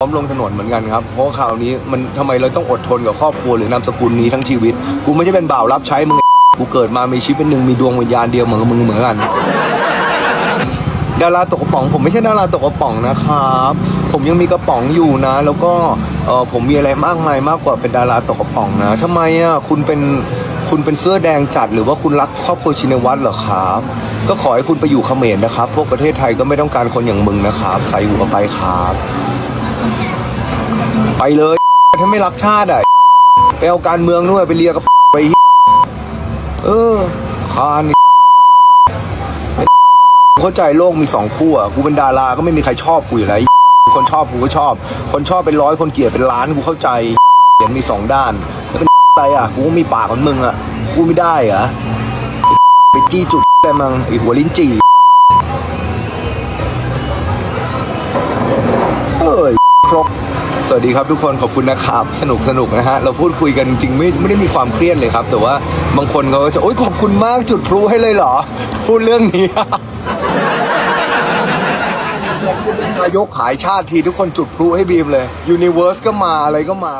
พร้อมลงถนนเหมือนกันครับ เพราะข่าวนี้มันทำไมเราต้องอดทนกับครอบครัวหรือนามสกุลนี้ทั้งชีวิต กูไม่ใช่เป็นบ่าวรับใช้มึง กูเกิดมามีชีวิตเป็นหนึ่งมีดวงวิญญาณเดียวเหมือนกับมึงเหมือนกัน ดาราตกกระป๋อง ผมไม่ใช่ดาราตกกระป๋องนะครับ ผมยังมีกระป๋องอยู่นะ แล้วก็เออผมมีอะไรมากมายมากกว่าเป็นดาราตกกระป๋องนะทำไมอะคุณเป็นคุณเป็นเสื้อแดงจัดหรือว่าคุณรักครอบครัวชินวัตรเหรอครับ ก็ขอให้คุณไปอยู่เขมรนะครับ พวกประเทศไทยก็ไม่ต้องการคนอย่างมึงนะครับ ใส่หัวไปครับ เลย ถ้าไม่รักชาติอะไปเอาการเมืองด้วยไปเลียกับไปเออคานเข้าใจโลกมีสองคู่อะกูเป็นดาราก็ไม่มีใครชอบกูอยู่แล้วคนชอบกูก็ชอบ คนชอบเป็นร้อยคนเกลียดเป็นล้านกูเข้าใจเห็นมีสองด้านแล้วเป็นอะไรอะกูก็มีปากเหมือนมึงอะกูไม่ได้เหรอไปจี้จุดแต่มังไอหัวลิ้นจี่ สวัสดีครับทุกคนขอบคุณนะครับ สนุกสนุกนะฮะเราพูดคุยกันจริงไม่ไม่ได้มีความเครียดเลยครับ แต่ว่าบางคนเขาก็จะโอ๊ยขอบคุณมากจุดพลุให้เลยเหรอ พูดเรื่องนี้นายกขายชาติทีทุกคนจุดพลุให้บีมเลยยูนิเวอร์สก็มาอะไรก็มา